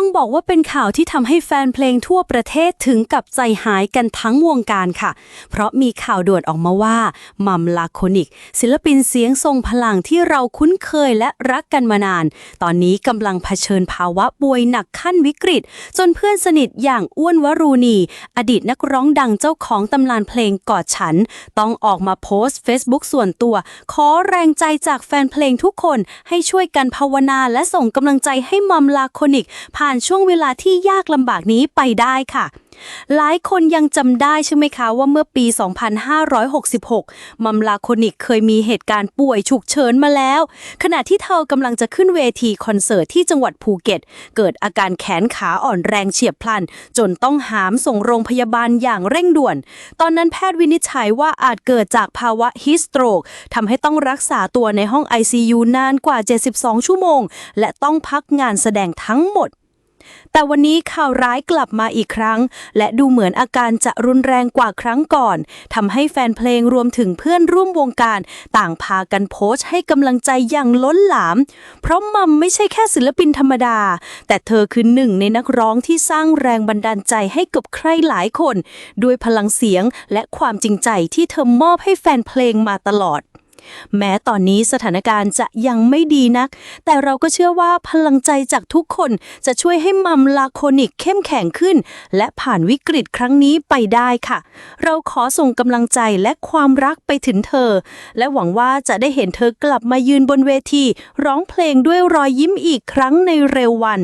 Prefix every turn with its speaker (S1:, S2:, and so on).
S1: ต้องบอกว่าเป็นข่าวที่ทำให้แฟนเพลงทั่วประเทศถึงกับใจหายกันทั้งวงการค่ะ เพราะมีข่าวด่วนออกมาว่ามัมลาโคนิก ศิลปินเสียงทรงพลังที่เราคุ้นเคยและรักกันมานาน ตอนนี้กำลังเผชิญภาวะป่วยหนักขั้นวิกฤต จนเพื่อนสนิทอย่างอ้วนวรูณี อดีตนักร้องดังเจ้าของตำนานเพลงกอดฉัน ต้องออกมาโพสต์ Facebook ส่วนตัว ขอแรงใจจากแฟนเพลงทุกคนให้ช่วยกันภาวนาและส่งกำลังใจให้มัมลาโคนิกผ่านช่วงเวลาที่ยากลำบากนี้ไปได้ค่ะ หลายคนยังจำได้ใช่ไหมคะว่าเมื่อปี 2566 มัมลาโคนิกเคยมีเหตุการณ์ป่วยฉุกเฉินมาแล้ว ขณะที่เธอกำลังจะขึ้นเวทีคอนเสิร์ตที่จังหวัดภูเก็ต เกิดอาการแขนขาอ่อนแรงเฉียบพลัน จนต้องหามส่งโรงพยาบาลอย่างเร่งด่วน ตอนนั้นแพทย์วินิจฉัยว่าอาจเกิดจากภาวะฮิสโตรกทำให้ต้องรักษาตัวในห้อง ICU นานกว่า 72 ชั่วโมง และต้องพักงานแสดงทั้งหมด แต่วันนี้ข่าวร้ายกลับมาอีกครั้ง และดูเหมือนอาการจะรุนแรงกว่าครั้งก่อนทำให้แฟนเพลงรวมถึงเพื่อนร่วมวงการ ต่างพากันโพสต์ให้กำลังใจอย่างล้นหลาม เพราะมัมไม่ใช่แค่ศิลปินธรรมดา แต่เธอคือหนึ่งในนักร้องที่สร้างแรงบันดาลใจให้กับใครหลายคน ด้วยพลังเสียงและความจริงใจที่เธอมอบให้แฟนเพลงมาตลอด แม้ตอนนี้สถานการณ์จะยังไม่ดีนัก แต่เราก็เชื่อว่าพลังใจจากทุกคนจะช่วยให้มัมลาโคนิกเข้มแข็งขึ้น และผ่านวิกฤตครั้งนี้ไปได้ค่ะ เราขอส่งกำลังใจและความรักไปถึงเธอ และหวังว่าจะได้เห็นเธอกลับมายืนบนเวที ร้องเพลงด้วยรอยยิ้มอีกครั้งในเร็ววัน